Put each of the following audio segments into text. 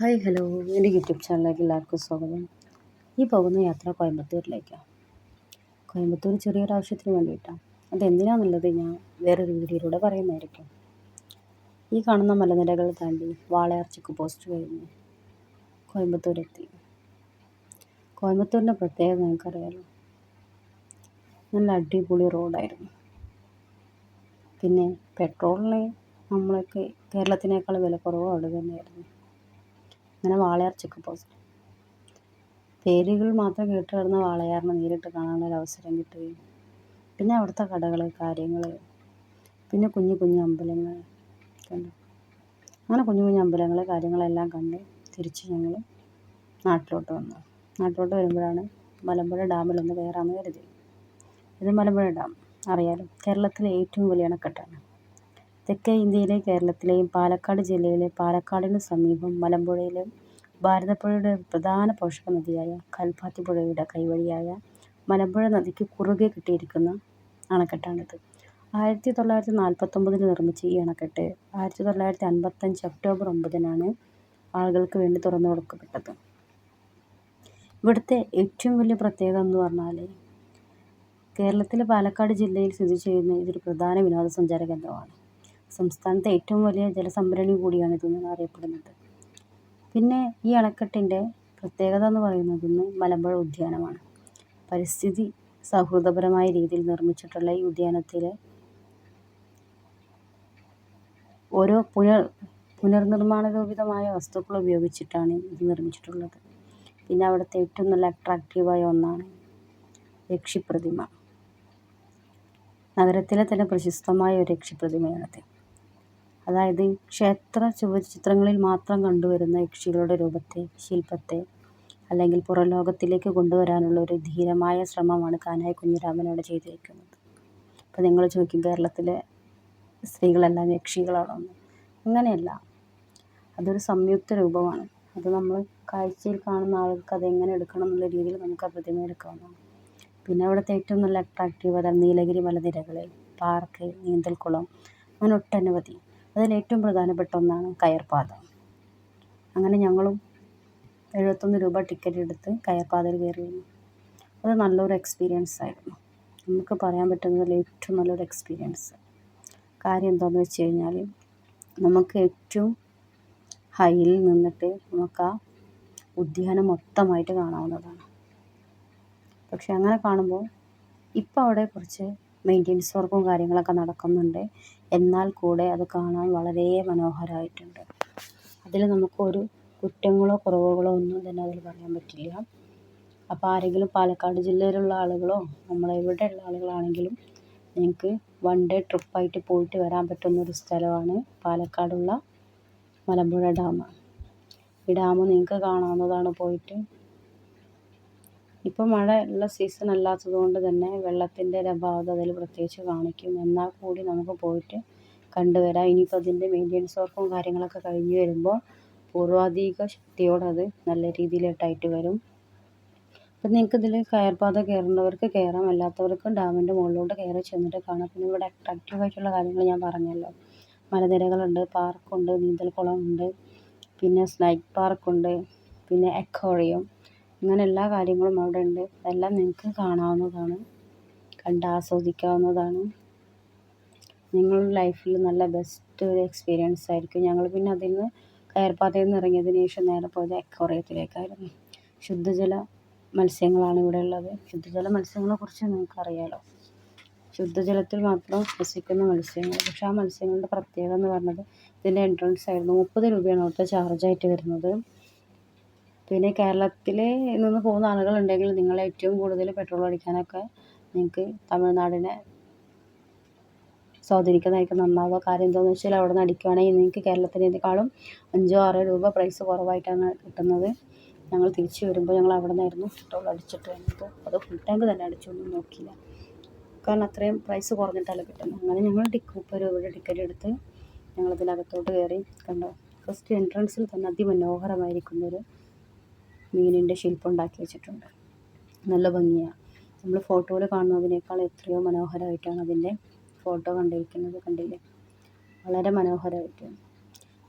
Hi hello. എന്റെ YouTube ചാനലിലേക്ക് എല്ലാവർക്കും സ്വാഗതം. ഈ പോകുന്ന യാത്ര കോയമ്പത്തൂരിലേക്കാണ് കോയമ്പത്തൂർ ചെറിയൊരു ആവശ്യത്തിന് വേണ്ടിയിട്ടാണ് അതെന്തിനാണെന്നുള്ളത് ഞാൻ വേറൊരു വീഡിയോയിലൂടെ പറയുന്നതായിരിക്കും. ഈ കാണുന്ന മലനിരകൾ താണ്ടി വാളയാർ ചെക്ക് പോസ്റ്റ് കഴിഞ്ഞ് കോയമ്പത്തൂരെത്തി. കോയമ്പത്തൂരിന്റെ പ്രത്യേകത നിങ്ങൾക്കറിയാലോ. നല്ല അടിപൊളി റോഡായിരുന്നു. പിന്നെ പെട്രോളിന് നമ്മളൊക്കെ കേരളത്തിനേക്കാൾ വില കുറവ് അവിടെ തന്നെയായിരുന്നു. അങ്ങനെ വാളയാർ ചെക്ക് പോസ്റ്റ് പേരുകൾ മാത്രം കേട്ട് കിടന്ന വാളയാറിനെ നേരിട്ട് കാണാനുള്ള അവസരം കിട്ടുകയും. പിന്നെ അവിടുത്തെ കടകൾ കാര്യങ്ങൾ പിന്നെ കുഞ്ഞു കുഞ്ഞു അമ്പലങ്ങൾ കണ്ടു. അങ്ങനെ കുഞ്ഞു കുഞ്ഞു അമ്പലങ്ങൾ കാര്യങ്ങളെല്ലാം കണ്ട് തിരിച്ച് ഞങ്ങൾ നാട്ടിലോട്ട് വന്നു. നാട്ടിലോട്ട് വരുമ്പോഴാണ് മലമ്പുഴ ഡാമിലൊന്ന് കയറാമെന്ന് കരുതി. ഇത് മലമ്പുഴ ഡാം. അറിയാലോ കേരളത്തിലെ ഏറ്റവും വലിയ അണക്കെട്ടാണ്. തെക്കേ ഇന്ത്യയിലെ കേരളത്തിലെയും പാലക്കാട് ജില്ലയിലെ പാലക്കാടിന് സമീപം മലമ്പുഴയിലെ ഭാരതപ്പുഴയുടെ പ്രധാന പോഷക നദിയായ കൽപ്പാത്തി പുഴയുടെ കൈവഴിയായ മലമ്പുഴ നദിക്ക് കുറുകെ കിട്ടിയിരിക്കുന്ന അണക്കെട്ടാണിത്. ആയിരത്തി തൊള്ളായിരത്തി നാൽപ്പത്തൊമ്പതിൽ നിർമ്മിച്ച ഈ അണക്കെട്ട് ആയിരത്തി തൊള്ളായിരത്തി അൻപത്തഞ്ച് ഒക്ടോബർ ഒമ്പതിനാണ് ആളുകൾക്ക് വേണ്ടി തുറന്നു കൊടുക്കപ്പെട്ടത്. ഇവിടുത്തെ ഏറ്റവും വലിയ പ്രത്യേകത എന്ന് പറഞ്ഞാൽ കേരളത്തിലെ പാലക്കാട് ജില്ലയിൽ സ്ഥിതി ചെയ്യുന്ന ഇതൊരു പ്രധാന വിനോദസഞ്ചാര കേന്ദ്രമാണ്. സംസ്ഥാനത്തെ ഏറ്റവും വലിയ ജലസംഭരണി കൂടിയാണ് ഇതെന്നാണ് അറിയപ്പെടുന്നത്. പിന്നെ ഈ അണക്കെട്ടിന്റെ പ്രത്യേകത എന്ന് പറയുന്നത് മലമ്പുഴ ഉദ്യാനമാണ്. പരിസ്ഥിതി സൗഹൃദപരമായ രീതിയിൽ നിർമ്മിച്ചിട്ടുള്ള ഈ ഉദ്യാനത്തിലെ ഓരോ പുനർ പുനർനിർമ്മാണ രൂപിതമായ വസ്തുക്കൾ ഉപയോഗിച്ചിട്ടാണ് ഇത് നിർമ്മിച്ചിട്ടുള്ളത്. പിന്നെ അവിടുത്തെ ഏറ്റവും നല്ല അട്രാക്റ്റീവായ ഒന്നാണ് യക്ഷിപ്രതിമ നഗരത്തിലെ തന്നെ പ്രശസ്തമായ ഒരു യക്ഷിപ്രതിമയാണത് അതായത് ക്ഷേത്ര ചുവർച്ചിത്രങ്ങളിൽ മാത്രം കണ്ടുവരുന്ന യക്ഷികളുടെ രൂപത്തെ ശില്പത്തെ അല്ലെങ്കിൽ പുറം ലോകത്തിലേക്ക് കൊണ്ടുവരാനുള്ള ഒരു ധീരമായ ശ്രമമാണ് കാനായി കുഞ്ഞിരാമൻ അവിടെ ചെയ്തിരിക്കുന്നത്. അപ്പോൾ നിങ്ങൾ ചോദിക്കും കേരളത്തിലെ സ്ത്രീകളെല്ലാം യക്ഷികളാണോ അങ്ങനെയല്ല. അതൊരു സംയുക്ത രൂപമാണ്. അത് നമ്മൾ കാഴ്ചയിൽ കാണുന്ന ആൾക്ക് എങ്ങനെ എടുക്കണം എന്നുള്ള രീതിയിൽ നമുക്ക് ആ പ്രതിമ എടുക്കാവുന്നതാണ്. പിന്നെ അവിടുത്തെ ഏറ്റവും നല്ല അട്രാക്റ്റീവ് അതാണ് നീലഗിരി മലനിരകൾ പാർക്ക് നീന്തൽക്കുളം അങ്ങനെ ഒട്ടനവധി. അതിൽ ഏറ്റവും പ്രധാനപ്പെട്ട ഒന്നാണ് കയർപാത. അങ്ങനെ ഞങ്ങളും എഴുപത്തൊന്ന് രൂപ ടിക്കറ്റ് എടുത്ത് കയർപാതയിൽ കയറിയിരുന്നു. അത് നല്ലൊരു എക്സ്പീരിയൻസ് ആയിരുന്നു. നമുക്ക് പറയാൻ പറ്റുന്നതിൽ ഏറ്റവും നല്ലൊരു എക്സ്പീരിയൻസ് കാര്യം എന്താണെന്ന് വെച്ച് കഴിഞ്ഞാൽ നമുക്ക് ഏറ്റവും ഹൈയിൽ നിന്നിട്ട് നമുക്ക് ആ ഉദ്യാനം മൊത്തമായിട്ട് കാണാവുന്നതാണ്. പക്ഷെ അങ്ങനെ കാണുമ്പോൾ ഇപ്പോൾ അവിടെ കുറച്ച് മെയിന്റെനൻസ് വർക്കും കാര്യങ്ങളൊക്കെ നടക്കുന്നുണ്ട്. എന്നാൽ കൂടെ അത് കാണാൻ വളരെ മനോഹരമായിട്ടുണ്ട് അതിൽ നമുക്കൊരു കുറ്റങ്ങളോ കുറവുകളോ ഒന്നും തന്നെ അതിൽ പറയാൻ പറ്റില്ല. അപ്പോൾ ആരെങ്കിലും പാലക്കാട് ജില്ലയിലുള്ള ആളുകളോ നമ്മളെ ഇവിടെയുള്ള ആളുകളാണെങ്കിലും നിങ്ങൾക്ക് വൺ ഡേ ട്രിപ്പായിട്ട് പോയിട്ട് വരാൻ പറ്റുന്ന ഒരു സ്ഥലമാണ് പാലക്കാടുള്ള മലമ്പുഴ ഡാം ഈ ഡാം നിങ്ങൾക്ക് കാണാവുന്നതാണ് പോയിട്ട് ഇപ്പോൾ മഴ ഉള്ള സീസൺ അല്ലാത്തത് കൊണ്ട് തന്നെ വെള്ളത്തിന്റെ ഒരു അഭാവത അതിൽ പ്രത്യേകിച്ച് കാണിക്കും. എന്നാൽ കൂടി നമുക്ക് പോയിട്ട് കണ്ടുവരാം. ഇനിയിപ്പോൾ അതിന്റെ മെയിന്റെനൻസ് വർക്കും കാര്യങ്ങളൊക്കെ കഴിഞ്ഞ് വരുമ്പോൾ പൂർവാധിക ശക്തിയോടെ അത് നല്ല ടൈറ്റ് വരും. അപ്പം നിങ്ങൾക്ക് ഇതിൽ കയർപാത കയറുന്നവർക്ക് കയറാം. അല്ലാത്തവർക്കും ഡാമിന്റെ മുകളിലോട്ട് കയറി ചെന്നിട്ട് കാണാം. പിന്നെ ഇവിടെ അട്രാക്റ്റീവ് ആയിട്ടുള്ള കാര്യങ്ങൾ ഞാൻ പറഞ്ഞല്ലോ. മലനിരകളുണ്ട് പാർക്കുണ്ട് നീന്തൽക്കുളമുണ്ട് പിന്നെ സ്നൈക്ക് പാർക്കുണ്ട് പിന്നെ അക്വേറിയം ഇങ്ങനെ എല്ലാ കാര്യങ്ങളും അവിടെ ഉണ്ട് എല്ലാം നിങ്ങൾക്ക് കാണാവുന്നതാണ്. കണ്ട് ആസ്വദിക്കാവുന്നതാണ്. നിങ്ങളുടെ ലൈഫിൽ നല്ല ബെസ്റ്റ് ഒരു എക്സ്പീരിയൻസ് ആയിരിക്കും. ഞങ്ങൾ പിന്നെ അതിൽ നിന്ന് കയർപാതയിൽ നിന്ന് ഇറങ്ങിയതിന് ശേഷം നേരെ പോയത് അക്വേറിയത്തിലേക്കായിരുന്നു. ശുദ്ധജല മത്സ്യങ്ങളാണ് ഇവിടെ ഉള്ളത്. ശുദ്ധജല മത്സ്യങ്ങളെക്കുറിച്ച് നിങ്ങൾക്കറിയാലോ. ശുദ്ധജലത്തിൽ മാത്രം വസിക്കുന്ന മത്സ്യങ്ങൾ. പക്ഷെ ആ മത്സ്യങ്ങളുടെ പ്രത്യേകത എന്ന് പറഞ്ഞത് ഇതിന്റെ എൻട്രൻസ് ആയിരുന്നു. മുപ്പത് രൂപയാണ് അവിടുത്തെ ചാർജായിട്ട് വരുന്നത്. പിന്നെ കേരളത്തിൽ നിന്ന് പോകുന്ന ആളുകളുണ്ടെങ്കിൽ നിങ്ങൾ ഏറ്റവും കൂടുതൽ പെട്രോൾ അടിക്കാനൊക്കെ നിങ്ങൾക്ക് തമിഴ്നാടിനെ സ്വാധീനിക്കുന്നതായിരിക്കും. നന്നാവുക. കാര്യം എന്താണെന്ന് വെച്ചാൽ അവിടെ നിന്ന് അടിക്കുകയാണെങ്കിൽ നിങ്ങൾക്ക് കേരളത്തിനേക്കാളും അഞ്ചോ ആറോ രൂപ പ്രൈസ് കുറവായിട്ടാണ് കിട്ടുന്നത്. ഞങ്ങൾ തിരിച്ചു വരുമ്പോൾ ഞങ്ങൾ അവിടെ നിന്നായിരുന്നു പെട്രോൾ അടിച്ചിട്ട് വന്നത്. അത് ഫുൾ ടാങ്ക് തന്നെ അടിച്ചൊന്നും നോക്കിയില്ല. കാരണം അത്രയും പ്രൈസ് കുറഞ്ഞിട്ടല്ല കിട്ടുന്നത് അങ്ങനെ ഞങ്ങൾ ടിക്ക് മുപ്പത് ടിക്കറ്റ് എടുത്ത് ഞങ്ങളിതിനകത്തോട്ട് കയറി കണ്ടോ? ഫസ്റ്റ് എൻട്രൻസിൽ തന്നെ അതിമനോഹരമായിരിക്കുന്നൊരു മീനിന്റെ ശില്പം ഉണ്ടാക്കി വെച്ചിട്ടുണ്ട്. നല്ല ഭംഗിയാണ് നമ്മൾ ഫോട്ടോയിൽ കാണുന്നതിനേക്കാൾ എത്രയോ മനോഹരമായിട്ടാണ് അതിന്റെ ഫോട്ടോ കണ്ടിരിക്കുന്നത് കണ്ടില്ലേ? വളരെ മനോഹരമായിട്ട്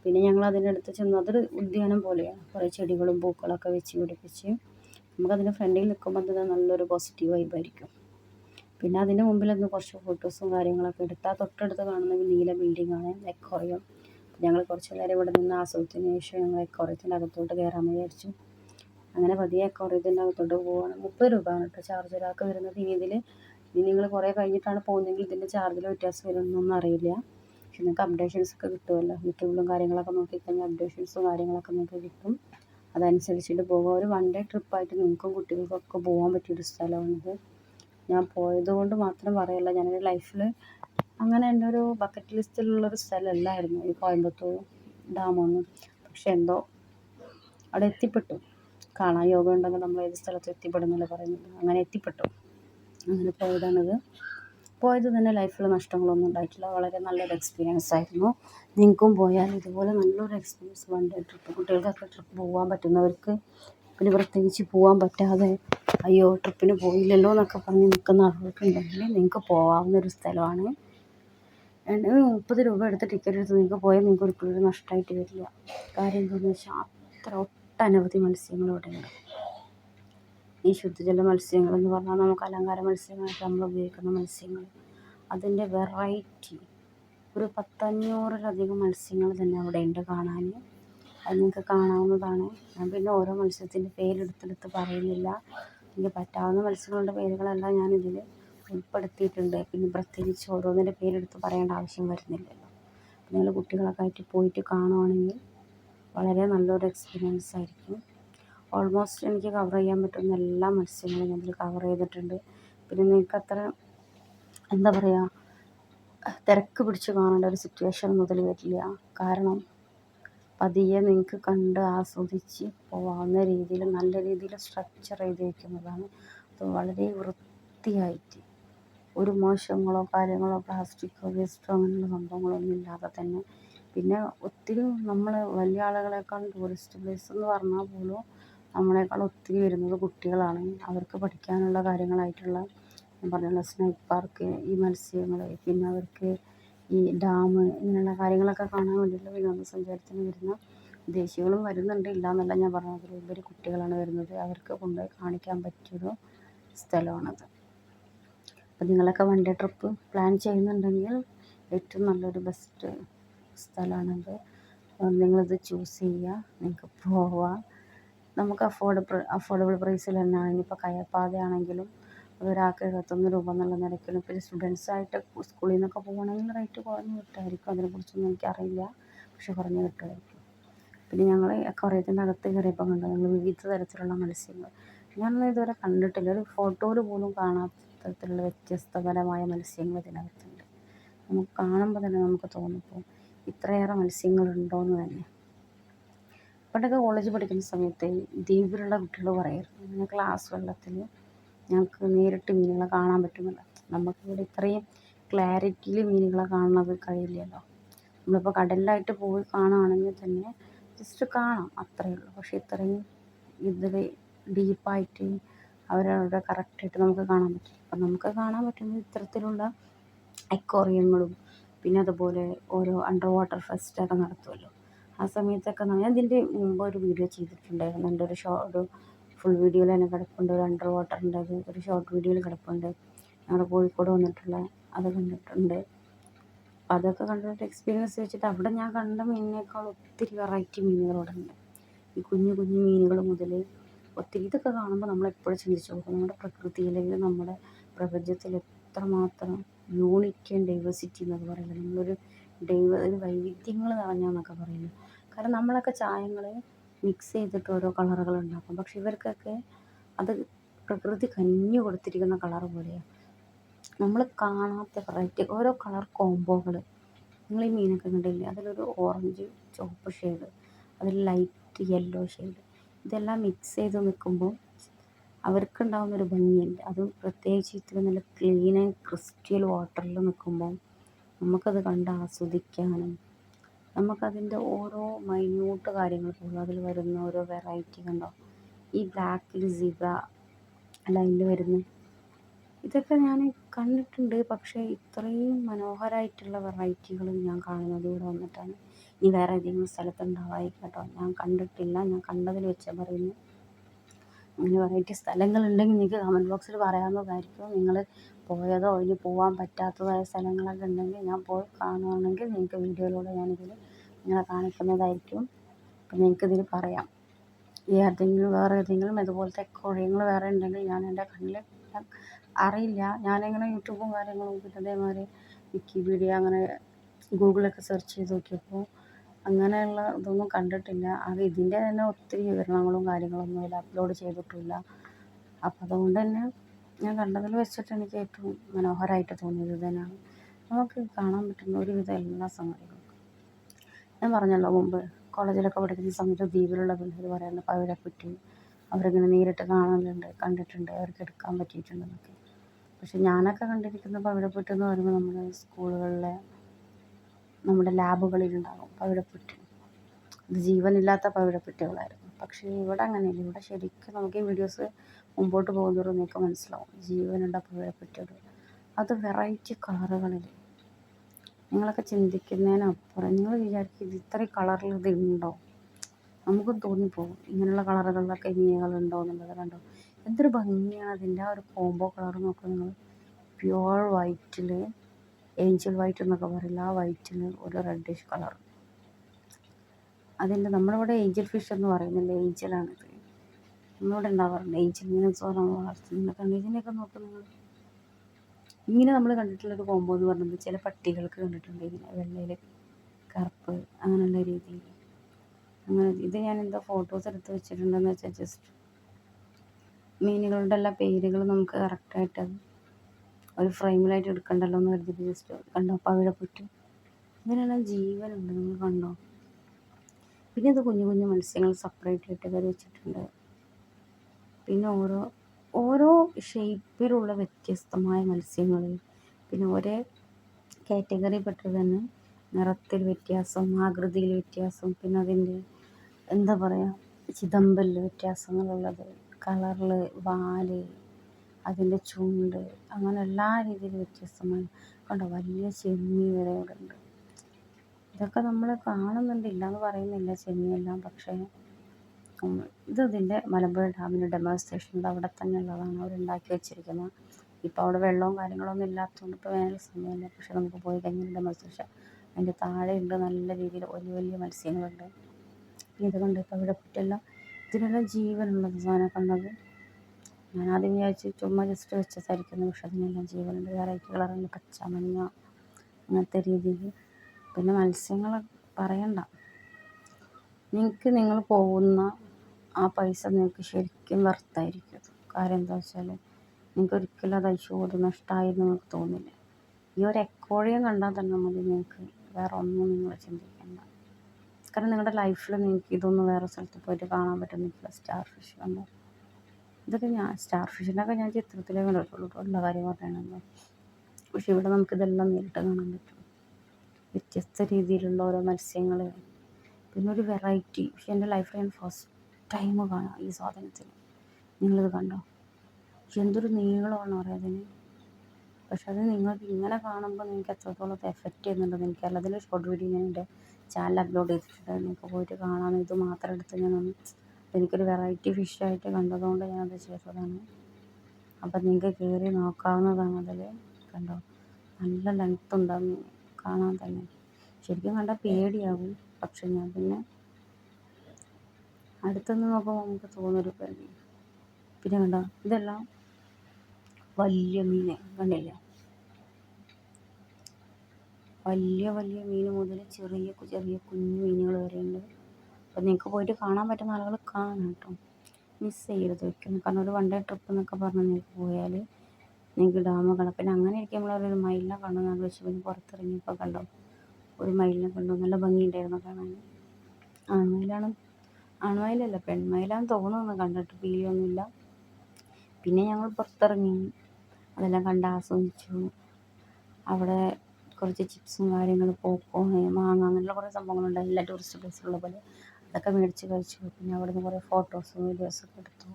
പിന്നെ ഞങ്ങൾ അതിനടുത്ത് ചെന്നു അതൊരു ഉദ്യാനം പോലെയാണ്. കുറേ ചെടികളും പൂക്കളൊക്കെ വെച്ച് പിടിപ്പിച്ച് നമുക്കതിന്റെ ഫ്രണ്ടിൽ നിൽക്കുമ്പോൾ തന്നെ നല്ലൊരു പോസിറ്റീവ് വൈബായിരിക്കും. പിന്നെ അതിന്റെ മുമ്പിൽ നിന്ന് കുറച്ച് ഫോട്ടോസും കാര്യങ്ങളൊക്കെ എടുത്താൽ തൊട്ടടുത്ത് കാണുന്ന നീല ബിൽഡിംഗ് ആണ് എക്കോറിയം. ഞങ്ങൾ കുറച്ച് നേരം ഇവിടെ നിന്ന് ആസ്വദിച്ചതിന് ശേഷം ഞങ്ങൾ എക്കോറിയത്തിന്റെ അകത്തോട്ട് കയറാമെന്ന് വിചാരിച്ചു. അങ്ങനെ പതിയെ എക്കോറിയത്തിന്റെ അകത്തോട്ട് പോവുകയാണ് മുപ്പത് രൂപയാണ് കേട്ടോ ചാർജ് ഒരാൾക്ക് വരുന്നത്. ഇനി ഇതിൽ ഇനി നിങ്ങൾ കുറേ കഴിഞ്ഞിട്ടാണ് പോകുന്നതെങ്കിൽ ഇതിന്റെ ചാർജിൽ വ്യത്യാസം വരുമെന്നൊന്നും അറിയില്ല. പക്ഷെ നിങ്ങൾക്ക് അപ്ഡേഷൻസ് ഒക്കെ കിട്ടുമല്ലോ യൂട്യൂബിലും കാര്യങ്ങളൊക്കെ നോക്കിക്കഴിഞ്ഞാൽ അപ്ഡേഷൻസും കാര്യങ്ങളൊക്കെ നിങ്ങൾക്ക് കിട്ടും. അതനുസരിച്ചിട്ട് പോകുക ഒരു വൺ ഡേ ട്രിപ്പായിട്ട് നിങ്ങൾക്കും കുട്ടികൾക്കൊക്കെ പോകാൻ പറ്റിയൊരു സ്ഥലമാണിത്. ഞാൻ പോയത് കൊണ്ട് മാത്രം പറയല്ല. ഞാനെന്റെ ലൈഫിൽ അങ്ങനെ എന്റെ ഒരു ബക്കറ്റ് ലിസ്റ്റിലുള്ളൊരു സ്ഥലമല്ലായിരുന്നു ഈ കോയമ്പത്തൂർ ഡാമൊന്നും. പക്ഷെ എന്തോ അവിടെ എത്തിപ്പെട്ടു. കാണാൻ യോഗ ഉണ്ടെങ്കിൽ നമ്മൾ ഏത് സ്ഥലത്ത് എത്തിപ്പെടുന്നല്ലേ പറയുന്നത്. അങ്ങനെ എത്തിപ്പെട്ടു. അങ്ങനെ പോയതാണിത് പോയത് തന്നെ ലൈഫിൽ നഷ്ടങ്ങളൊന്നും ഉണ്ടായിട്ടില്ല. വളരെ നല്ലൊരു എക്സ്പീരിയൻസ് ആയിരുന്നു. നിങ്ങൾക്കും പോയാൽ ഇതുപോലെ നല്ലൊരു എക്സ്പീരിയൻസ് വൺ ട്രിപ്പ് കുട്ടികൾക്കൊക്കെ ട്രിപ്പ് പോകാൻ പറ്റുന്നവർക്ക് പിന്നെ പ്രത്യേകിച്ച് പോകാൻ പറ്റാതെ അയ്യോ ട്രിപ്പിന് പോയില്ലല്ലോ എന്നൊക്കെ പറഞ്ഞ് നിൽക്കുന്ന ആളുകൾക്കുണ്ടെങ്കിൽ നിങ്ങൾക്ക് പോകാവുന്ന ഒരു സ്ഥലമാണ് മുപ്പത് രൂപ എടുത്ത് ടിക്കറ്റ് എടുത്ത് നിങ്ങൾക്ക് പോയാൽ നിങ്ങൾക്ക് ഒരിക്കലും നഷ്ടമായിട്ട് വരില്ല. കാര്യം എന്താണെന്ന് വെച്ചാൽ അത്ര ഒട്ടനവധി മത്സ്യങ്ങൾ ഇവിടെയുണ്ട് ഈ ശുദ്ധജല മത്സ്യങ്ങൾ എന്ന് പറഞ്ഞാൽ നമുക്ക് അലങ്കാര മത്സ്യങ്ങളായിട്ട് നമ്മൾ ഉപയോഗിക്കുന്ന മത്സ്യങ്ങൾ. അതിന്റെ വെറൈറ്റി ഒരു പത്തഞ്ഞൂറിലധികം മത്സ്യങ്ങൾ തന്നെ അവിടെ ഉണ്ട് കാണാൻ. അത് നിങ്ങൾക്ക് കാണാവുന്നതാണ്. ഞാൻ പിന്നെ ഓരോ മത്സ്യത്തിന്റെ പേരെടുത്തെടുത്ത് പറയുന്നില്ല. എനിക്ക് പറ്റാവുന്ന മത്സ്യങ്ങളുടെ പേരുകളെല്ലാം ഞാനിതിൽ ഉൾപ്പെടുത്തിയിട്ടുണ്ട്. പിന്നെ പ്രത്യേകിച്ച് ഓരോന്നിന്റെ പേരെടുത്ത് പറയേണ്ട ആവശ്യം വരുന്നില്ലല്ലോ. നിങ്ങൾ കുട്ടികളൊക്കെ ആയിട്ട് പോയിട്ട് കാണുവാണെങ്കിൽ വളരെ നല്ലൊരു എക്സ്പീരിയൻസ് ആയിരിക്കും. ഓൾമോസ്റ്റ് എനിക്ക് കവർ ചെയ്യാൻ പറ്റുന്ന എല്ലാ മത്സ്യങ്ങളും ഞാൻ കവർ ചെയ്തിട്ടുണ്ട്. പിന്നെ നിങ്ങൾക്ക് അത്ര എന്താ പറയുക തിരക്ക് പിടിച്ച് കാണേണ്ട ഒരു സിറ്റുവേഷൻ മുതൽ വരില്ല. കാരണം പതിയെ നിങ്ങൾക്ക് കണ്ട് ആസ്വദിച്ച് പോകാവുന്ന രീതിയിൽ നല്ല രീതിയിൽ സ്ട്രക്ചർ ചെയ്ത് വയ്ക്കുന്നതാണ് അത് വളരെ വൃത്തിയായിട്ട് ഒരു മോശങ്ങളോ കാര്യങ്ങളോ പ്ലാസ്റ്റിക്കോ വേസ്റ്റോ അങ്ങനെയുള്ള സംഭവങ്ങളൊന്നും ഇല്ലാതെ തന്നെ പിന്നെ ഒത്തിരി നമ്മൾ വലിയ ആളുകളെക്കാൾ ടൂറിസ്റ്റ് പ്ലേസ് എന്ന് പറഞ്ഞാൽ പോലും നമ്മളെക്കാൾ ഒത്തിരി വരുന്നത് കുട്ടികളാണ്. അവർക്ക് പഠിക്കാനുള്ള കാര്യങ്ങളായിട്ടുള്ള ഞാൻ പറഞ്ഞല്ലോ സ്നേക്ക് പാർക്ക് ഈ മത്സ്യങ്ങൾ പിന്നെ അവർക്ക് ഈ ഡാം ഇങ്ങനെയുള്ള കാര്യങ്ങളൊക്കെ കാണാൻ വേണ്ടിയിട്ടുള്ള വിനോദസഞ്ചാരത്തിന് വരുന്ന വിദേശികളും വരുന്നുണ്ട്. ഇല്ല എന്നല്ല ഞാൻ പറഞ്ഞത് അതിലുപരി കുട്ടികളാണ് വരുന്നത്. അവർക്ക് കൊണ്ടുപോയി കാണിക്കാൻ പറ്റിയൊരു സ്ഥലമാണത്. അപ്പോൾ നിങ്ങളൊക്കെ വൺ ഡേ ട്രിപ്പ് പ്ലാൻ ചെയ്യുന്നുണ്ടെങ്കിൽ ഏറ്റവും നല്ലൊരു ബെസ്റ്റ് സ്ഥലമാണത് നിങ്ങളിത് ചൂസ് ചെയ്യുക നിങ്ങൾക്ക് പോവാം നമുക്ക് അഫോർഡബിൾ അഫോർഡബിൾ പ്രൈസിൽ തന്നെയാണ് ഇനിയിപ്പോൾ കയർപ്പാതയാണെങ്കിലും അതൊരാൾക്ക് എഴുപത്തൊന്ന് രൂപ എന്നുള്ള നിരക്കിലും പിന്നെ സ്റ്റുഡൻസ് ആയിട്ട് സ്കൂളിൽ നിന്നൊക്കെ പോകണമെങ്കിൽ റേറ്റ് കുറഞ്ഞ് കിട്ടുമായിരിക്കും. അതിനെക്കുറിച്ചൊന്നും എനിക്കറിയില്ല. പക്ഷെ കുറഞ്ഞ് കിട്ടുമായിരിക്കും. പിന്നെ ഞങ്ങൾ അക്വറിയത്തിന്റെ അകത്ത് കയറിയപ്പോൾ കണ്ടത് ഞങ്ങൾ വിവിധ തരത്തിലുള്ള മത്സ്യങ്ങൾ. ഞാനൊന്നും ഇതുവരെ കണ്ടിട്ടില്ല. ഒരു ഫോട്ടോയിൽ പോലും കാണാത്ത തരത്തിലുള്ള വ്യത്യസ്തപരമായ മത്സ്യങ്ങൾ ഇതിനകത്തുണ്ട്. നമുക്ക് കാണുമ്പോൾ തന്നെ നമുക്ക് തോന്നിപ്പോൾ ഇത്രയേറെ മത്സ്യങ്ങളുണ്ടോയെന്ന് തന്നെ. പണ്ടൊക്കെ കോളേജിൽ പഠിക്കുന്ന സമയത്ത് ദ്വീപിലുള്ള കുട്ടികൾ പറയായിരുന്നു ഇങ്ങനെ ക്ലാസ് വെള്ളത്തിൽ ഞങ്ങൾക്ക് നേരിട്ട് മീനുകളെ കാണാൻ പറ്റുന്നില്ല. നമുക്കിവിടെ ഇത്രയും ക്ലാരിറ്റിയിൽ മീനുകളെ കാണുന്നത് കഴിയില്ലല്ലോ. നമ്മളിപ്പോൾ കടലിലായിട്ട് പോയി കാണുകയാണെങ്കിൽ തന്നെ ജസ്റ്റ് കാണാം അത്രയേ ഉള്ളൂ. പക്ഷേ ഇത്രയും ഇതിൽ ഡീപ്പായിട്ട് അവരവരുടെ കറക്റ്റായിട്ട് നമുക്ക് കാണാൻ പറ്റില്ല. അപ്പം നമുക്ക് കാണാൻ പറ്റുന്നത് ഇത്തരത്തിലുള്ള അക്വേറിയങ്ങളും പിന്നെ അതുപോലെ ഓരോ അണ്ടർ വാട്ടർ ഫെസ്റ്റൊക്കെ നടത്തുമല്ലോ ആ സമയത്തൊക്കെ ഞാൻ ഇതിന്റെ മുമ്പ് ഒരു വീഡിയോ ചെയ്തിട്ടുണ്ടായിരുന്നു. എന്റെ ഒരു ഷോ ഒരു ഫുൾ വീഡിയോയിൽ തന്നെ കിടപ്പുണ്ട്. ഒരു അണ്ടർ വാട്ടറിന്റെ അത് ഒരു ഷോർട്ട് വീഡിയോയിൽ കിടപ്പുണ്ട്. ഞങ്ങൾ കോഴിക്കോട് വന്നിട്ടുള്ള അത് കണ്ടിട്ടുണ്ട്. അതൊക്കെ കണ്ടിട്ട് എക്സ്പീരിയൻസ് വെച്ചിട്ട് അവിടെ ഞാൻ കണ്ട മീനിനേക്കാൾ ഒത്തിരി വെറൈറ്റി മീനുകൾ അവിടെ ഉണ്ട് ഈ കുഞ്ഞു കുഞ്ഞു മീനുകൾ മുതൽ ഒത്തിരി ഇതൊക്കെ കാണുമ്പോൾ നമ്മൾ എപ്പോഴും ചിന്തിച്ചു നോക്കും. നമ്മുടെ പ്രകൃതിയിൽ നമ്മുടെ പ്രപഞ്ചത്തിൽ എത്രമാത്രം യൂണിറ്റി ആൻഡ് ഡൈവേഴ്സിറ്റി എന്നൊക്കെ പറയുന്നത്. നമ്മളൊരു ഡൈവ ഒരു വൈവിധ്യങ്ങൾ നിറഞ്ഞെന്നൊക്കെ പറയുന്നത്. കാരണം നമ്മളൊക്കെ ചായങ്ങൾ മിക്സ് ചെയ്തിട്ട് ഓരോ കളറുകൾ ഉണ്ടാക്കും. പക്ഷെ ഇവർക്കൊക്കെ അത് പ്രകൃതി കനിഞ്ഞു കൊടുത്തിരിക്കുന്ന കളർ പോലെയാണ് നമ്മൾ കാണാത്ത വെറൈറ്റി ഓരോ കളർ കോംബോകൾ. നിങ്ങൾ ഈ മീനൊക്കെ കണ്ടില്ലേ? അതിലൊരു ഓറഞ്ച് ചുവപ്പ് ഷെയ്ഡ് അതിൽ ലൈറ്റ് യെല്ലോ ഷെയ്ഡ് ഇതെല്ലാം മിക്സ് ചെയ്ത് നിൽക്കുമ്പോൾ അവർക്കുണ്ടാകുന്നൊരു ഭംഗിയുണ്ട്. അത് പ്രത്യേകിച്ച് ഇത്ര നല്ല ക്ലീൻ ക്രിസ്റ്റൽ വാട്ടറിൽ നിൽക്കുമ്പോൾ നമുക്കത് കണ്ട് ആസ്വദിക്കാനും നമുക്കതിന്റെ ഓരോ മൈന്യൂട്ട് കാര്യങ്ങൾ പോലും അതിൽ വരുന്ന ഓരോ വെറൈറ്റി കണ്ടോ? ഈ ബ്ലാക്കിൽ സീബ്ര ലൈനിൽ വരുന്ന ഇതൊക്കെ ഞാൻ കണ്ടിട്ടുണ്ട്. പക്ഷേ ഇത്രയും മനോഹരമായിട്ടുള്ള വെറൈറ്റികൾ ഞാൻ കാണുന്നത് ഇവിടെ വന്നിട്ടാണ്. ഇനി വേറെ ഏതെങ്കിലും സ്ഥലത്തുണ്ടാവായിരിക്കും കേട്ടോ ഞാൻ കണ്ടിട്ടില്ല. ഞാൻ കണ്ടതിൽ വെച്ചാൽ പറയുന്നു. അങ്ങനെ വെറൈറ്റി സ്ഥലങ്ങളുണ്ടെങ്കിൽ നിങ്ങൾക്ക് കമന്റ് ബോക്സിൽ പറയാവുന്നതായിരിക്കും. നിങ്ങൾ പോയതോ ഇനി പോകാൻ പറ്റാത്തതായ സ്ഥലങ്ങളൊക്കെ ഉണ്ടെങ്കിൽ ഞാൻ പോയി കാണുകയാണെങ്കിൽ നിങ്ങൾക്ക് വീഡിയോയിലൂടെ ഞാനിതിൽ നിങ്ങളെ കാണിക്കുന്നതായിരിക്കും. അപ്പം നിങ്ങൾക്കിതിൽ പറയാം. ഈ ഏതെങ്കിലും വേറെ ഏതെങ്കിലും ഇതുപോലത്തെ കുഴയങ്ങൾ വേറെ ഉണ്ടെങ്കിൽ ഞാൻ എന്റെ കണ്ണിൽ അറിയില്ല. ഞാനിങ്ങനെ യൂട്യൂബും കാര്യങ്ങളും നോക്കിയിട്ട് അതേമാതിരി വിക്കിപീഡിയ അങ്ങനെ ഗൂഗിളൊക്കെ സെർച്ച് ചെയ്ത് നോക്കിയപ്പോൾ അങ്ങനെയുള്ള ഇതൊന്നും കണ്ടിട്ടില്ല. അത് ഇതിന്റെ തന്നെ ഒത്തിരി വിവരണങ്ങളും കാര്യങ്ങളൊന്നും ഇതിൽ അപ്ലോഡ് ചെയ്തിട്ടില്ല. അപ്പം അതുകൊണ്ട് തന്നെ ഞാൻ കണ്ടതിൽ വെച്ചിട്ട് എനിക്ക് ഏറ്റവും മനോഹരമായിട്ട് തോന്നിയത് ഇത് തന്നെയാണ്. നമുക്ക് കാണാൻ പറ്റുന്ന ഒരുവിധം എല്ലാ സംഗതികളും. ഞാൻ പറഞ്ഞല്ലോ മുമ്പ് കോളേജിലൊക്കെ പഠിക്കുന്ന സമയത്ത് ദ്വീപിലുള്ള പിള്ളേർ അവരെ പറ്റി. അവരിങ്ങനെ നേരിട്ട് കാണലുണ്ട് കണ്ടിട്ടുണ്ട് അവർക്ക് എടുക്കാൻ പറ്റിയിട്ടുണ്ടെന്നൊക്കെ പക്ഷെ ഞാനൊക്കെ കണ്ടിരിക്കുന്ന പവിഴപ്പുറ്റ് എന്ന് പറയുമ്പോൾ നമ്മുടെ സ്കൂളുകളിലെ നമ്മുടെ ലാബുകളിൽ ലാബുകളിലുണ്ടാകും പവിഴപ്പുറ്റ്. അത് ജീവനില്ലാത്ത പവിഴപ്പുറ്റുകളായിരുന്നു. പക്ഷേ ഇവിടെ അങ്ങനെയല്ല. ഇവിടെ ശരിക്കും നമുക്ക് ഈ വീഡിയോസ് മുമ്പോട്ട് പോകുന്നതോറും നിങ്ങൾക്ക് മനസ്സിലാവും. ജീവനുള്ള പവിഴപ്പുറ്റുകൾ. അത് വെറൈറ്റി കളറുകളിൽ. നിങ്ങളൊക്കെ ചിന്തിക്കുന്നതിനപ്പുറം നിങ്ങൾ വിചാരിക്കും ഇത് ഇത്രയും കളറിൽ ഇത് ഉണ്ടോ? നമുക്കും തോന്നിപ്പോകും. ഇങ്ങനെയുള്ള കളറുകളിലൊക്കെ മീനുകളുണ്ടോ എന്നുള്ളത് കണ്ടോ? എന്തൊരു ഭംഗിയാണ് അതിന്റെ ആ ഒരു കോംബോ കളർ നോക്കുക നിങ്ങൾ പ്യുവർ വൈറ്റിൽ ഏഞ്ചൽ വൈറ്റ് എന്നൊക്കെ പറയില്ല. ആ വൈറ്റിന് ഒരു റെഡിഷ് കളർ അതിന്റെ നമ്മളിവിടെ ഏഞ്ചൽ ഫിഷ് എന്ന് പറയുന്നില്ല? ഏഞ്ചലാണിത് നമ്മളിവിടെ ഉണ്ടാവാറുണ്ട് ഏഞ്ചൽ മീൻസ് നമ്മൾ വളർത്തുന്നുണ്ട് ഇതിനെയൊക്കെ നോക്കുക നിങ്ങൾ. ഇങ്ങനെ നമ്മൾ കണ്ടിട്ടുള്ളൊരു കോമ്പോ എന്ന് പറയുന്നത് ചില പട്ടികൾക്ക് കണ്ടിട്ടുണ്ട്. ഇങ്ങനെ വെള്ളയിൽ കറുപ്പ് അങ്ങനെയുള്ള രീതിയിൽ. അങ്ങനെ ഇത് ഞാൻ എന്താ ഫോട്ടോസ് എടുത്ത് വെച്ചിട്ടുണ്ടെന്ന് വെച്ചാൽ ജസ്റ്റ് മീനുകളുടെ എല്ലാ പേരുകൾ നമുക്ക് കറക്റ്റായിട്ട് അത് ഒരു ഫ്രെയിമിലായിട്ട് എടുക്കണ്ടല്ലോ എന്ന് കരുതിയിട്ട് ജസ്റ്റ് കണ്ടോ. പവിഴപ്പുറ്റ് ഇതിനെല്ലാം ജീവനുണ്ട് നിങ്ങൾ കണ്ടോ? പിന്നെ ഇത് കുഞ്ഞു കുഞ്ഞു മത്സ്യങ്ങൾ സെപ്പറേറ്റ് ആയിട്ട് കറി വെച്ചിട്ടുണ്ട്. പിന്നെ ഓരോ ഓരോ ഷേപ്പിലുള്ള വ്യത്യസ്തമായ മത്സ്യങ്ങൾ. പിന്നെ ഒരേ കാറ്റഗറി പെട്ടത് തന്നെ നിറത്തിൽ വ്യത്യാസം ആകൃതിയിൽ വ്യത്യാസം പിന്നെ അതിന്റെ എന്താ പറയുക ചിതമ്പലിൽ വ്യത്യാസങ്ങളുള്ളത്. കളറിൽ വാൽ അതിന്റെ ചുണ്ട് അങ്ങനെ എല്ലാ രീതിയിലും വ്യത്യസ്തമാണ്. കണ്ടോ? വലിയ ചെമ്മീൻ വരെ ഇവിടെ ഉണ്ട് ഇതൊക്കെ നമ്മൾ കാണുന്നുണ്ട്. എന്ന് പറയുന്നില്ല ചെമ്മീനെല്ലാം. പക്ഷേ ഇത് ഇതിന്റെ മലമ്പുഴ ഡാമിന്റെ ഡെമോൺസ്ട്രേഷൻ അവിടെ തന്നെ ഉള്ളതാണ്. അവരുണ്ടാക്കി വെച്ചിരിക്കുന്നത് ഇപ്പോൾ അവിടെ വെള്ളവും കാര്യങ്ങളൊന്നും ഇല്ലാത്തതുകൊണ്ട് ഇപ്പോൾ വേനൽ സമയമല്ല പക്ഷേ നമുക്ക് പോയി കഴിഞ്ഞാൽ ഡെമോൺസ്ട്രേഷൻ അതിന്റെ താഴെയുണ്ട് നല്ല രീതിയിൽ വലിയ വലിയ മത്സ്യങ്ങളുണ്ട്. ഇത് കണ്ട്? ഇപ്പോൾ ഇവിടെ പറ്റെല്ലാം ഇതിനെല്ലാം ജീവനുള്ളത് സാധനം. കണ്ടത് ഞാൻ ആദ്യം വിചാരിച്ച് ചുമ്മാ ജസ്റ്റ് വെച്ചതായിരിക്കുന്നു. പക്ഷെ അതിനെല്ലാം ജീവനുണ്ട്. വെറൈറ്റി കളറുണ്ട് പച്ച മഞ്ഞ അങ്ങനത്തെ രീതിയിൽ. പിന്നെ മത്സ്യങ്ങൾ പറയണ്ട. നിങ്ങൾക്ക് നിങ്ങൾ പോകുന്ന ആ പൈസ നിങ്ങൾക്ക് ശരിക്കും വർത്തായിരിക്കും കാര്യം എന്താ വെച്ചാൽ നിങ്ങൾക്ക് ഒരിക്കലും അത് അയച്ചുകൊണ്ട് നഷ്ടമായി നിങ്ങൾക്ക് തോന്നില്ല. ഈ ഒരു എക്കോഴിയം കണ്ടാൽ തന്നെ മതി നിങ്ങൾക്ക്. വേറെ ഒന്നും നിങ്ങൾ ചിന്തിക്കേണ്ട. കാരണം നിങ്ങളുടെ ലൈഫിൽ നിങ്ങൾക്ക് ഇതൊന്നും വേറെ സ്ഥലത്ത് പോയിട്ട് കാണാൻ പറ്റുന്നില്ല. സ്റ്റാർ ഫിഷ് കണ്ടോ ഇതൊക്കെ ഞാൻ സ്റ്റാർ ഫിഷിനൊക്കെ ഞാൻ ചിത്രത്തിലേ കണ്ടിട്ടുള്ളൂ ഉള്ള കാര്യം പറയണമെങ്കിൽ പക്ഷെ ഇവിടെ നമുക്കിതെല്ലാം നേരിട്ട് കാണാൻ പറ്റും. വ്യത്യസ്ത രീതിയിലുള്ള ഓരോ മത്സ്യങ്ങൾ പിന്നെ ഒരു വെറൈറ്റി പക്ഷെ എന്റെ ലൈഫിൽ ഞാൻ ഫസ്റ്റ് ടൈം കാണാം ഈ സാധനത്തിന് നിങ്ങളിത് കണ്ടോ? എന്തൊരു നീളമാണ് അറിയാതിന് പക്ഷെ അത് നിങ്ങൾക്ക് ഇങ്ങനെ കാണുമ്പോൾ നിങ്ങൾക്ക് എത്രത്തോളം എഫക്റ്റ് ചെയ്യുന്നുണ്ടെന്ന് എനിക്കറിയില്ല. അതിന്റെ ഷോർട്ട് വീഡിയോ ഞാൻ എന്റെ ചാനൽ അപ്ലോഡ് ചെയ്തിട്ടുണ്ട് നിങ്ങൾക്ക് പോയിട്ട് കാണാമെന്ന് ഇത് മാത്രം എടുത്ത് ഞാനൊന്ന് എനിക്കൊരു വെറൈറ്റി ഫിഷായിട്ട് കണ്ടതുകൊണ്ട് ഞാനത് ചെയ്തതാണ്. അപ്പം നിങ്ങൾക്ക് കയറി നോക്കാവുന്നതാണ് അതിൽ കണ്ടോ? നല്ല ലെങ്ത് ഉണ്ടെന്ന് കാണാൻ തന്നെ. ശരിക്കും കണ്ടാൽ പേടിയാവും. പക്ഷെ ഞാൻ പിന്നെ അടുത്തുനിന്ന് നോക്കുമ്പോൾ നമുക്ക് തോന്നൊരു പേടി. പിന്നെ കണ്ടോ? ഇതെല്ലാം വലിയ മീൻ കണ്ടില്ല? വലിയ വലിയ മീൻ മുതൽ ചെറിയ ചെറിയ കുഞ്ഞു മീനുകൾ വരെ അപ്പോൾ നിങ്ങൾക്ക് പോയിട്ട് കാണാൻ പറ്റുന്ന ആളുകൾ കാണാം കേട്ടോ. മിസ് ചെയ്യരുത് ഒരിക്കലും. കാരണം ഒരു വൺ ഡേ ട്രിപ്പ് എന്നൊക്കെ പറഞ്ഞ് നിങ്ങൾക്ക് പോയാൽ നിങ്ങൾക്ക് ഡാമ് കാണാം. പിന്നെ അങ്ങനെ ഇരിക്കുമ്പോൾ ഒരു മയിലിനെ കണ്ടു ഞാൻ വെച്ച് പിന്നെ പുറത്തിറങ്ങിയപ്പോൾ കണ്ടോ? ഒരു മയിലിനെ കണ്ടു. നല്ല ഭംഗിയുണ്ടായിരുന്നു കാണാൻ. ആൺമയിലാണ്. ആൺമയിലല്ല പെൺമയിലാന്ന് തോന്നുന്നു കണ്ടിട്ട്. പീലിയൊന്നുമില്ല. പിന്നെ ഞങ്ങൾ പുറത്തിറങ്ങി. അതെല്ലാം കണ്ട് ആസ്വദിച്ചു. അവിടെ കുറച്ച് ചിപ്സും കാര്യങ്ങളും പോപ്കോൺ മാങ്ങ അങ്ങനെയുള്ള കുറേ സംഭവങ്ങളുണ്ട്. എല്ലാ ടൂറിസ്റ്റ് പ്ലേസിലുള്ള പോലെ. അതൊക്കെ മേടിച്ച് കഴിച്ചു. പിന്നെ അവിടെ നിന്ന് കുറേ ഫോട്ടോസും വീഡിയോസൊക്കെ എടുത്തു.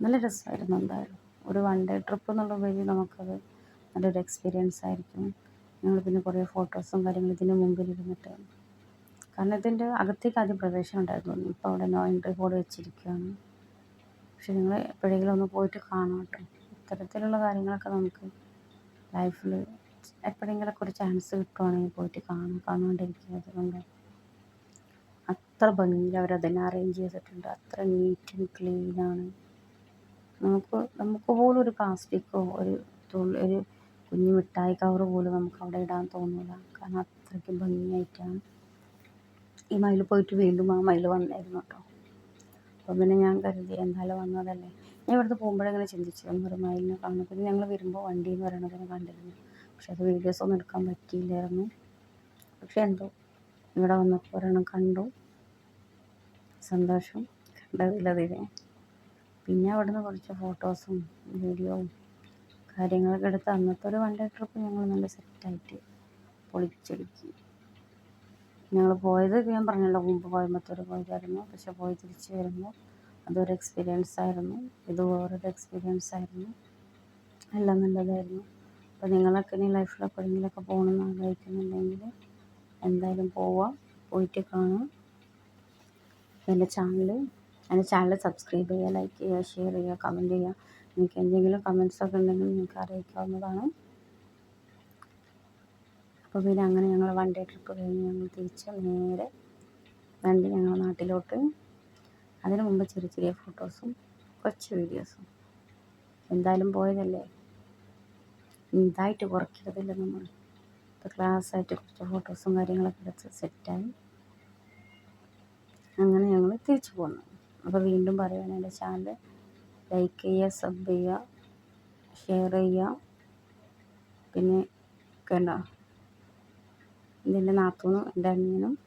നല്ല രസമായിരുന്നു എന്തായാലും. ഒരു വൺ ഡേ ട്രിപ്പ് എന്നുള്ള വഴി നമുക്കത് നല്ലൊരു എക്സ്പീരിയൻസ് ആയിരിക്കും. ഞങ്ങൾ പിന്നെ കുറേ ഫോട്ടോസും കാര്യങ്ങളും ഇതിന് മുമ്പിൽ ഇരുന്നിട്ട്. കാരണം ഇതിന്റെ അകത്തേക്ക് ആദ്യം പ്രവേശനം ഉണ്ടായിരുന്നു. ഇപ്പോൾ അവിടെ നോ എൻട്രി ബോർഡ് വെച്ചിരിക്കുകയാണ്. പക്ഷെ നിങ്ങൾ എപ്പോഴെങ്കിലും ഒന്ന് പോയിട്ട് കാണാം കേട്ടോ. ഇത്തരത്തിലുള്ള കാര്യങ്ങളൊക്കെ നമുക്ക് ലൈഫിൽ എപ്പോഴെങ്കിലൊക്കെ ഒരു ചാൻസ് കിട്ടുവാണെങ്കിൽ പോയിട്ട് കാണാം. കാണാണ്ടിരിക്കുന്നത് കൊണ്ട്. അത്ര ഭംഗിയിൽ അവരതിനെ അറേഞ്ച് ചെയ്തിട്ടുണ്ട്. അത്ര നീറ്റ് ആൻഡ് ക്ലീനാണ് നമുക്ക് നമുക്ക് പോലും ഒരു പ്ലാസ്റ്റിക്കോ ഒരു തുള്ളി ഒരു കുഞ്ഞു മിഠായി കവർ പോലും നമുക്ക് അവിടെ ഇടാൻ തോന്നില്ല കാരണം അത്രയ്ക്ക് ഭംഗിയായിട്ടാണ്. ഈ മയിൽ പോയിട്ട് വീണ്ടും ആ മയിൽ വന്നായിരുന്നു കേട്ടോ. അപ്പം പിന്നെ ഞാൻ കരുതി എന്തായാലും വന്നതല്ലേ. ഞാൻ ഇവിടുന്ന് പോകുമ്പോഴങ്ങനെ ചിന്തിച്ചു. ഒരു മയിലിനെ കാണുന്നു പിന്നെ ഞങ്ങൾ വരുമ്പോൾ വണ്ടി എന്ന് പറയണതിനെ കണ്ടിരുന്നു. പക്ഷെ അത് വീഡിയോസൊന്നും എടുക്കാൻ പറ്റിയില്ലായിരുന്നു. പക്ഷെ എന്തോ ഇവിടെ വന്നപ്പോൾ ഒരെണ്ണം കണ്ടു. സന്തോഷം. കണ്ടതിലതിനെ പിന്നെ അവിടുന്ന് കുറച്ച് ഫോട്ടോസും വീഡിയോയും കാര്യങ്ങളൊക്കെ എടുത്ത് അന്നത്തെ ഒരു വൺ ഡേ ട്രിപ്പ് ഞങ്ങൾ നല്ല സെറ്റായിട്ട് പൊളിച്ചടുക്കി ഞങ്ങൾ പോയത് ഞാൻ പറഞ്ഞല്ലോ മുമ്പ് കോയമ്പത്തൂർ പോയതായിരുന്നു. പക്ഷെ പോയി തിരിച്ച് വരുമ്പോൾ അതൊരു എക്സ്പീരിയൻസ് ആയിരുന്നു. ഇത് വേറൊരു എക്സ്പീരിയൻസ് ആയിരുന്നു. എല്ലാം നല്ലതായിരുന്നു. അപ്പോൾ നിങ്ങളൊക്കെ ഇനി ലൈഫിൽ എപ്പോഴെങ്കിലുമൊക്കെ പോകണമെന്ന് ആഗ്രഹിക്കുന്നുണ്ടെങ്കിൽ എന്തായാലും പോവാം. പോയിട്ട് കാണാം. എന്റെ ചാനൽ എന്റെ ചാനൽ സബ്സ്ക്രൈബ് ചെയ്യുക ലൈക്ക് ചെയ്യുക ഷെയർ ചെയ്യുക കമന്റ് ചെയ്യുക. നിങ്ങൾക്ക് എന്തെങ്കിലും കമൻസൊക്കെ ഉണ്ടെങ്കിൽ നിങ്ങൾക്ക് അറിയിക്കാവുന്നതാണ്. അപ്പോൾ പിന്നെ അങ്ങനെ ഞങ്ങൾ വൺ ഡേ ട്രിപ്പ് കഴിഞ്ഞ് ഞങ്ങൾ തിരിച്ച് നേരെ വണ്ടി ഞങ്ങൾ നാട്ടിലോട്ട്. അതിന് മുമ്പ് ചെറിയ ചെറിയ ഫോട്ടോസും കുറച്ച് വീഡിയോസും എന്തായാലും പോയതല്ലേ? ഇതായിട്ട് കുറയ്ക്കരുതല്ലോ നമ്മൾ? ഇപ്പോൾ ക്ലാസ്സായിട്ട് കുറച്ച് ഫോട്ടോസും കാര്യങ്ങളൊക്കെ എടുത്ത് സെറ്റായി അങ്ങനെ ഞങ്ങൾ തിരിച്ചു പോന്നു. അപ്പോൾ വീണ്ടും പറയുകയാണ് എന്റെ ചാനൽ ലൈക്ക് ചെയ്യുക സബ് ചെയ്യുക ഷെയർ ചെയ്യുക. പിന്നെ കണ്ട? ഇതിന്റെ നാത്തൂനും എന്റെ അനിയനും.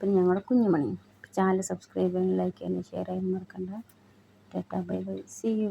പിന്നെ ഞങ്ങളുടെ കുഞ്ഞുമണി. ചാനൽ സബ്സ്ക്രൈബ് ചെയ്യാനും ലൈക്ക് ചെയ്യാനും ഷെയർ ചെയ്യാനും മറക്കണ്ട. Tata bye bye. See you